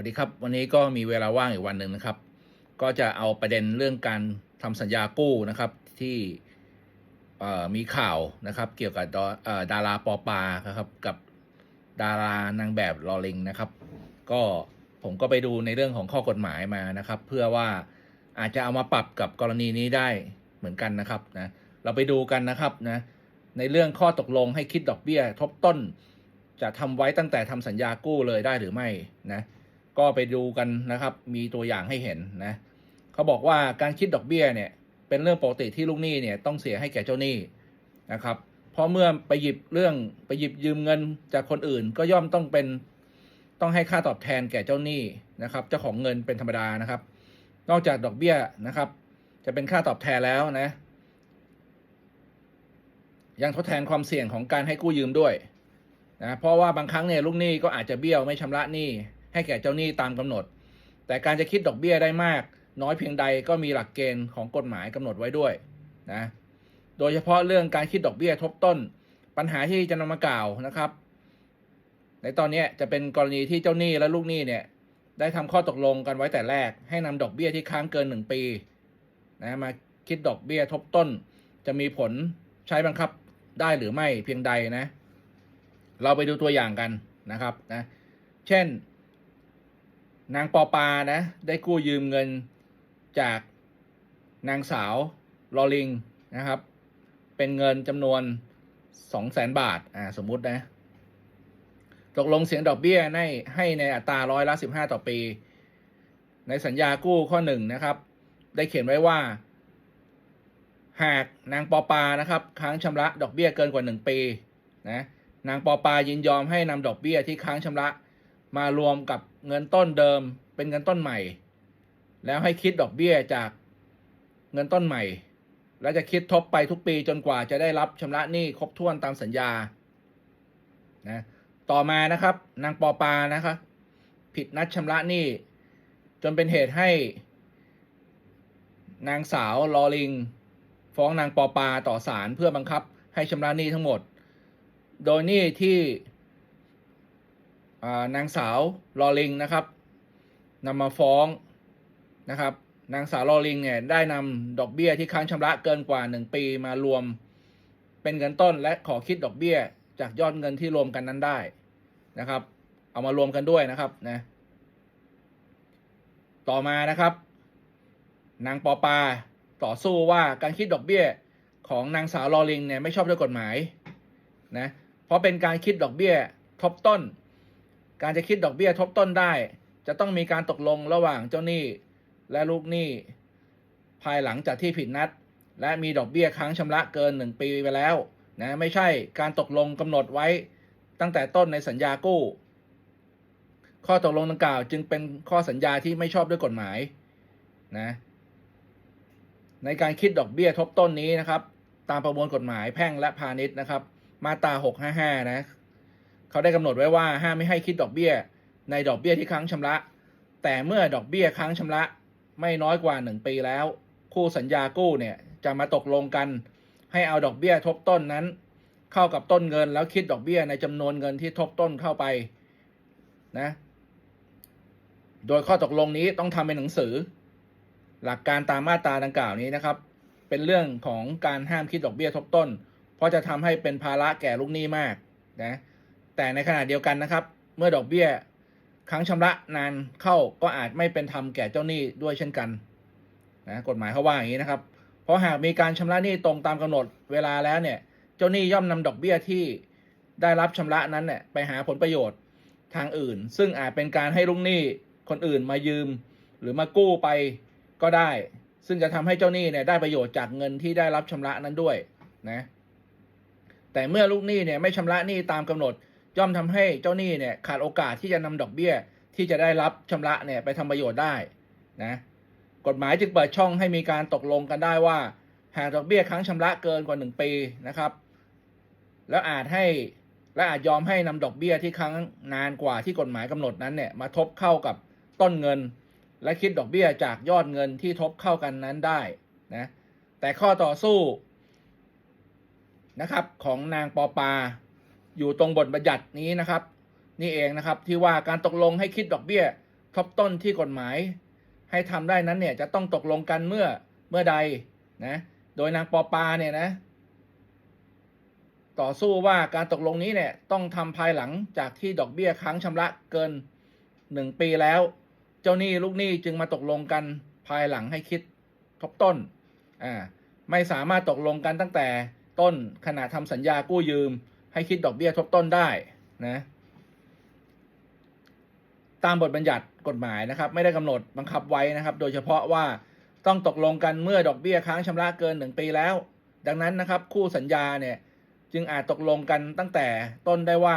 วัสดีครับ วันนี้ก็มีเวลาว่างอีกวันหนึ่งนะครับ ก็จะเอาประเด็นเรื่องการทำสัญญากู้นะครับที่มีข่าวนะครับ เกี่ยวกับดาราปอปาครับกับดารานางแบบลอลิงนะครับ ก็ผมก็ไปดูในเรื่องของข้อกฎหมายมานะครับ เพื่อว่าอาจจะเอามาปรับกับกรณีนี้ได้เหมือนกันนะครับนะเราไปดูกันนะครับนะในเรื่องข้อตกลงให้คิดดอกเบี้ย ทบต้น จะทำไว้ตั้งแต่ทำสัญญากู้เลยได้หรือไม่นะ ก็ไปดูกันนะครับ มีตัวอย่างให้เห็นนะเขาบอกว่าการคิดดอกเบี้ยเนี่ย เป็นเรื่องปกติที่ลูกหนี้เนี่ยต้องเสียให้แก่เจ้าหนี้นะครับ เพราะเมื่อไปหยิบเรื่องไปหยิบยืมเงินจากคนอื่น ก็ย่อมต้องเป็นต้องให้ค่าตอบแทนแก่เจ้าหนี้นะครับ เจ้าของเงินเป็นธรรมดานะครับ นอกจากดอกเบี้ยนะครับ จะเป็นค่าตอบแทนแล้วนะ ยังทดแทนความเสี่ยงของการให้กู้ยืมด้วยนะเพราะว่าบางครั้งเนี่ยลูกหนี้ก็อาจจะเบี้ยวไม่ชำระหนี้ ให้แก่เจ้าหนี้ตามกำหนด แต่การจะคิดดอกเบี้ยได้มาก น้อยเพียงใดก็มีหลักเกณฑ์ของกฎหมายกำหนดไว้ด้วยนะโดยเฉพาะเรื่องการคิดดอกเบี้ยทบต้น ปัญหาที่จะนำมากล่าวนะครับ ในตอนนี้จะเป็นกรณีที่เจ้าหนี้และลูกหนี้เนี่ยได้ทำข้อตกลงกันไว้แต่แรก ให้นำดอกเบี้ยที่ค้างเกินหนึ่งปีนะมาคิดดอกเบี้ยทบต้น จะมีผลใช้บังคับได้หรือไม่เพียงใดนะ เราไปดูตัวอย่างกันนะครับนะ เช่น นางปอปานะ ได้กู้ยืมเงินจากนางสาวลอลิงนะครับ เป็นเงินจำนวนสองแสนบาท อ่า สมมุตินะ ตกลงเสียงดอกเบี้ยให้ให้ในอัตราร้อยละสิบห้าต่อปี ในสัญญากู้ข้อหนึ่งนะครับ ได้เขียนไว้ว่า หากนางปอปานะครับค้างชำระดอกเบี้ยเกินกว่าหนึ่งปีนะนางปอปายินยอมให้นำดอกเบี้ยที่ค้างชำระ มารวมกับเงินต้นเดิมเป็นเงินต้นใหม่ แล้วให้คิดดอกเบี้ยจากเงินต้นใหม่ และจะคิดทบไปทุกปีจนกว่าจะได้รับชำระหนี้ครบถ้วนตามสัญญานะต่อมานะครับ นางปอปานะครับ ผิดนัดชำระหนี้ จนเป็นเหตุให้ นางสาวลอลิง ฟ้องนางปอปาต่อศาลเพื่อบังคับให้ชำระหนี้ทั้งหมด โดยหนี้ที่ นางสาวลอลิงนะครับนำมาฟ้องนะครับ นางสาวลอลิงเนี่ยได้นำดอกเบี้ยที่ค้างชำระเกินกว่าหนึ่งปีมารวม เป็นเงินต้นและขอคิดดอกเบี้ยจากยอดเงินที่รวมกันนั้นได้นะครับ เอามารวมกันด้วยนะครับนะต่อมานะครับ นางปอปาต่อสู้ว่าการคิดดอกเบี้ยของนางสาวลอลิงเนี่ยไม่ชอบด้วยกฎหมายนะเพราะเป็นการคิดดอกเบี้ยทบต้น การจะคิดดอกเบี้ยทบต้นได้ จะต้องมีการตกลงระหว่างเจ้าหนี้และลูกหนี้ ภายหลังจากที่ผิดนัด และมีดอกเบี้ยค้างชำระเกินหนึ่งปีไปแล้วนะไม่ใช่การตกลงกำหนดไว้ตั้งแต่ต้นในสัญญากู้ ข้อตกลงดังกล่าวจึงเป็นข้อสัญญาที่ไม่ชอบด้วยกฎหมายนะในการคิดดอกเบี้ยทบต้นนี้นะครับ ตามประมวลกฎหมายแพ่งและพาณิชย์นะครับ มาตรา 655 นะ เขาได้กำหนดไว้ว่าห้ามไม่ให้คิดดอกเบี้ย ในดอกเบี้ยที่ค้างชำระ แต่เมื่อดอกเบี้ยค้างชำระไม่น้อยกว่า 1 ปีแล้ว คู่สัญญากู้เนี่ยจะมาตกลงกัน ให้เอาดอกเบี้ยทบต้นนั้น เข้ากับต้นเงินแล้วคิดดอกเบี้ยในจำนวนเงินที่ทบต้นเข้าไปนะโดยข้อตกลงนี้ต้องทำเป็นหนังสือ หลักการตามมาตราดังกล่าวนี้นะครับ เป็นเรื่องของการห้ามคิดดอกเบี้ยทบต้น เพราะจะทำให้เป็นภาระแก่ลูกหนี้มากนะ แต่ในขณะเดียวกันนะครับ เมื่อดอกเบี้ยค้างชำระนานเข้าก็อาจไม่เป็นธรรมแก่เจ้าหนี้ด้วยเช่นกันนะกฎหมายเขาว่าอย่างนี้นะครับ เพราะหากมีการชำระหนี้ตรงตามกำหนดเวลาแล้วเนี่ย เจ้าหนี้ย่อมนำดอกเบี้ยที่ได้รับชำระนั้นเนี่ยไปหาผลประโยชน์ทางอื่น ซึ่งอาจเป็นการให้ลูกหนี้คนอื่นมายืม หรือมากู้ไปก็ได้ ซึ่งจะทำให้เจ้าหนี้เนี่ยได้ประโยชน์จากเงินที่ได้รับชำระนั้นด้วยนะแต่เมื่อลูกหนี้เนี่ยไม่ชำระหนี้ตามกำหนด ย่อมทำให้เจ้าหนี้เนี่ยขาดโอกาสที่จะนำดอกเบี้ยที่จะได้รับชำระเนี่ยไปทำประโยชน์ได้นะกฎหมายจึงเปิดช่องให้มีการตกลงกันได้ว่า หากดอกเบี้ยครั้งชำระเกินกว่าหนึ่งปีนะครับ แล้วอาจให้และอาจยอมให้นำดอกเบี้ยที่ครั้งนานกว่าที่กฎหมายกำหนดนั้นเนี่ยมาทบเข้ากับต้นเงิน และคิดดอกเบี้ยจากยอดเงินที่ทบเข้ากันนั้นได้นะแต่ข้อต่อสู้นะครับของนางปอปา อยู่ตรงบทบัญญัตินี้นะครับ นี่เองนะครับที่ว่าการตกลงให้คิดดอกเบี้ย ทบต้นที่กฎหมาย ให้ทำได้นั้นเนี่ยจะต้องตกลงกันเมื่อเมื่อใดนะโดยนางปอปาเนี่ยนะ ต่อสู้ว่าการตกลงนี้เนี่ยต้องทำภายหลังจากที่ดอกเบี้ยค้างชำระเกินหนึ่งปีแล้ว เจ้าหนี้ลูกหนี้จึงมาตกลงกันภายหลังให้คิดทบต้นอ่าไม่สามารถตกลงกันตั้งแต่ต้นขณะทำสัญญากู้ยืม ให้คิดดอกเบี้ยทบต้นได้นะตามบทบัญญัติกฎหมายนะครับ ไม่ได้กำหนดบังคับไว้นะครับ โดยเฉพาะว่าต้องตกลงกันเมื่อดอกเบี้ยค้างชำระเกินหนึ่งปีแล้ว ดังนั้นนะครับ คู่สัญญาเนี่ยจึงอาจตกลงกันตั้งแต่ต้นได้ว่า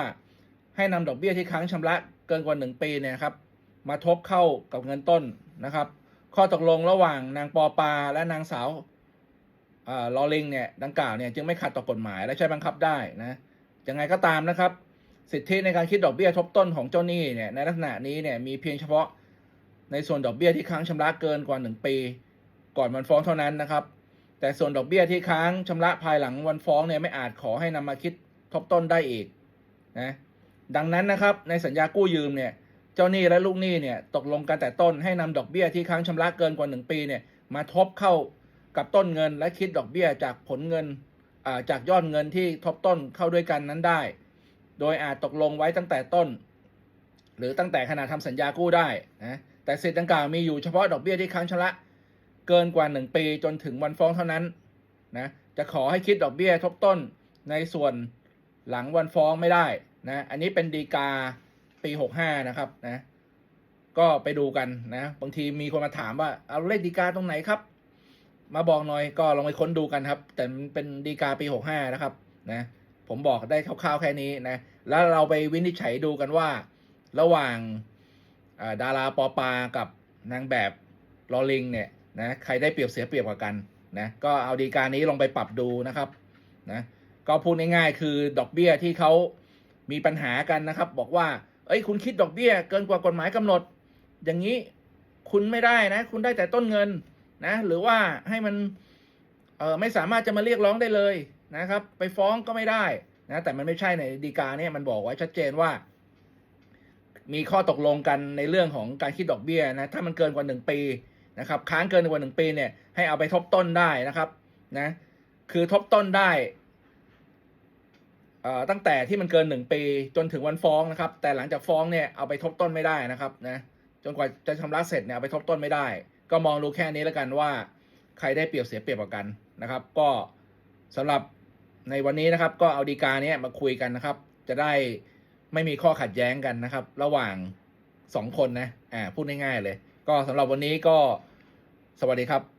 ให้นำดอกเบี้ยที่ค้างชำระเกินกว่าหนึ่งปีเนี่ยครับ มาทบเข้ากับเงินต้นนะครับ ข้อตกลงระหว่างนางปอปาและนางสาวอ่อลอลิงเนี่ยดังกล่าวเนี่ยจึงไม่ขัดต่อกฎหมายและใช้บังคับได้นะ ยังไงก็ตามนะครับ สิทธิในการคิดดอกเบี้ยทบต้นของเจ้าหนี้เนี่ยในลักษณะนี้เนี่ยมีเพียงเฉพาะในส่วนดอกเบี้ยที่ค้างชำระเกินกว่าหนึ่งปี ก่อนวันฟ้องเท่านั้นนะครับ แต่ส่วนดอกเบี้ยที่ค้างชำระภายหลังวันฟ้องเนี่ยไม่อาจขอให้นำมาคิดทบต้นได้อีกนะดังนั้นนะครับในสัญญากู้ยืมเนี่ยเจ้าหนี้และลูกหนี้เนี่ยตกลงกันแต่ต้นให้นำดอกเบี้ยที่ค้างชำระเกินกว่าหนึ่งปีเนี่ยมาทบเข้ากับต้นเงินและคิดดอกเบี้ยจากผลเงิน จากยอดเงินที่ทบต้นเข้าด้วยกันนั้นได้ โดยอาจตกลงไว้ตั้งแต่ต้น หรือตั้งแต่ขณะทำสัญญากู้ได้นะแต่สิทธิ์ดังกล่าวมีอยู่เฉพาะดอกเบี้ยที่ค้างชำระเกินกว่าหนึ่งปีจนถึงวันฟ้องเท่านั้นนะจะขอให้คิดดอกเบี้ยทบต้นในส่วนหลังวันฟ้องไม่ได้นะอันนี้เป็นดีกาปีหกห้านะครับนะก็ไปดูกันนะบางทีมีคนมาถามว่าเอาเลขดีกาตรงไหนครับ มาบอกหน่อยก็ลองไปค้นดูกันครับ แต่มันเป็นดีกาปีหกห้านะครับนะผมบอกได้คร่าวๆแค่นี้นะ แล้วเราไปวินิจฉัยดูกันว่า ระหว่างดาราปอปากับนางแบบลอลิงเนี่ยนะใครได้เปรียบเสียเปรียบกว่ากันนะก็เอาดีการนี้ลองไปปรับดูนะครับนะก็พูดง่ายๆคือดอกเบี้ยที่เขามีปัญหากันนะครับ บอกว่า เอ้ยคุณคิดดอกเบี้ยเกินกว่ากฎหมายกำหนด อย่างนี้คุณไม่ได้นะ คุณได้แต่ต้นเงิน นะ หรือว่าให้มันเออไม่สามารถจะมาเรียกร้องได้เลยนะครับ ไปฟ้องก็ไม่ได้นะแต่มันไม่ใช่ในดีกาเนี่ยมันบอกไว้ชัดเจนว่า มีข้อตกลงกันในเรื่องของการคิดดอกเบี้ยนะถ้ามันเกินกว่าหนึ่งปีนะครับ ค้างเกินกว่าหนึ่งปีเนี่ยให้เอาไปทบต้นได้นะครับนะคือทบต้นได้อ่อตั้งแต่ที่มันเกินหนึ่งปีจนถึงวันฟ้องนะครับ แต่หลังจากฟ้องเนี่ยเอาไปทบต้นไม่ได้นะครับนะจนกว่าจะชำระเสร็จเนี่ยเอาไปทบต้นไม่ได้ ก็มองดูแค่นี้แล้วกันว่า ใครได้เปรียบเสียเปรียบกว่ากันนะครับ ก็สำหรับในวันนี้นะครับ ก็เอาดีกาเนี้ยมาคุยกันนะครับ จะได้ไม่มีข้อขัดแย้งกันนะครับ ระหว่างสองคนนะอ่าพูดง่ายๆเลย ก็สำหรับวันนี้ก็สวัสดีครับ